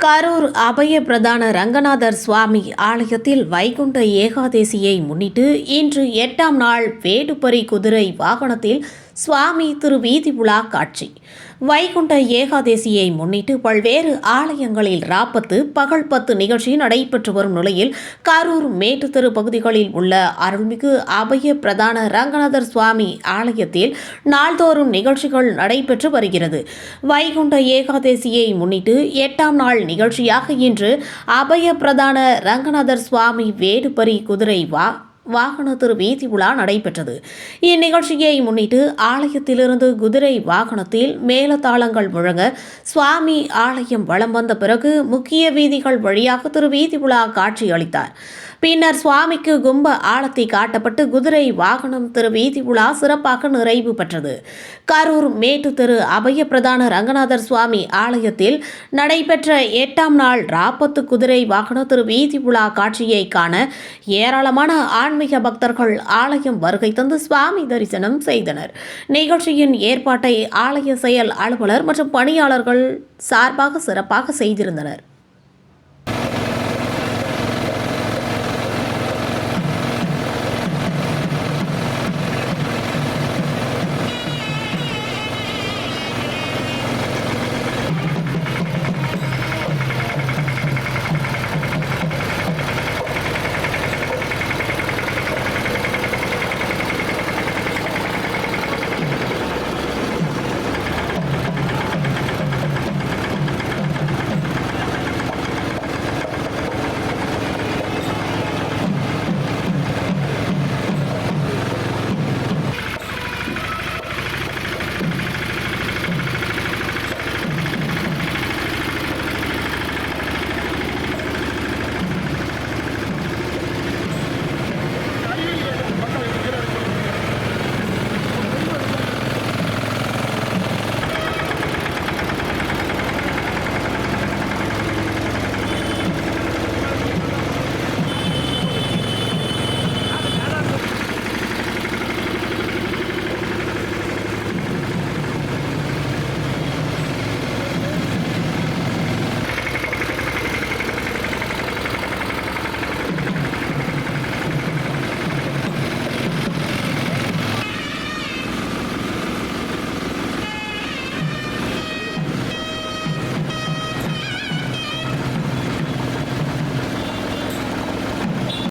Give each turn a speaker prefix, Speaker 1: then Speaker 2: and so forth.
Speaker 1: கரூர் அபய பிரதான ரங்கநாதர் சுவாமி ஆலயத்தில் வைகுண்ட ஏகாதேசியை முன்னிட்டு இன்று எட்டாம் நாள் வேடுபரி குதிரை வாகனத்தில் சுவாமி திரு வீதி உலா காட்சி. வைகுண்ட ஏகாதேசியை முன்னிட்டு பல்வேறு ஆலயங்களில் ராப்பத்து பகல் பத்து நிகழ்ச்சி நடைபெற்று வரும் நிலையில் கரூர் மேட்டுத்தெரு பகுதிகளில் உள்ள அருள்மிகு அபய பிரதான ரங்கநாதர் சுவாமி ஆலயத்தில் நாள்தோறும் நிகழ்ச்சிகள் நடைபெற்று வருகிறது. வைகுண்ட ஏகாதேசியை முன்னிட்டு எட்டாம் நாள் நிகழ்ச்சியாக இன்று அபய பிரதான ரங்கநாதர் சுவாமி வேடுபரி குதிரை வா வாகன திரு வீதி உலா நடைபெற்றது. இந்நிகழ்ச்சியை முன்னிட்டு ஆலயத்திலிருந்து குதிரை வாகனத்தில் மேலதாளங்கள் முழங்க சுவாமி ஆலயம் வலம் வந்த பிறகு முக்கிய வீதிகள் வழியாக திரு வீதி உலா காட்சி அளித்தார் பின்னர் சுவாமிக்கு கும்ப ஆழத்தை காட்டப்பட்டு குதிரை வாகனம் திரு வீதி உலா சிறப்பாக நிறைவு பெற்றது. கரூர் மேட்டு திரு அபய பிரதான ரங்கநாதர் சுவாமி ஆலயத்தில் நடைபெற்ற எட்டாம் நாள் ராப்பத்து குதிரை வாகன திரு வீதி உலா காட்சியை காண ஏராளமான ஆன்மீக பக்தர்கள் ஆலயம் வருகை தந்து சுவாமி தரிசனம் செய்தனர். நிகழ்ச்சியின் ஏற்பாட்டை ஆலய செயல் அலுவலர் மற்றும் பணியாளர்கள் சார்பாக சிறப்பாக செய்திருந்தனர்.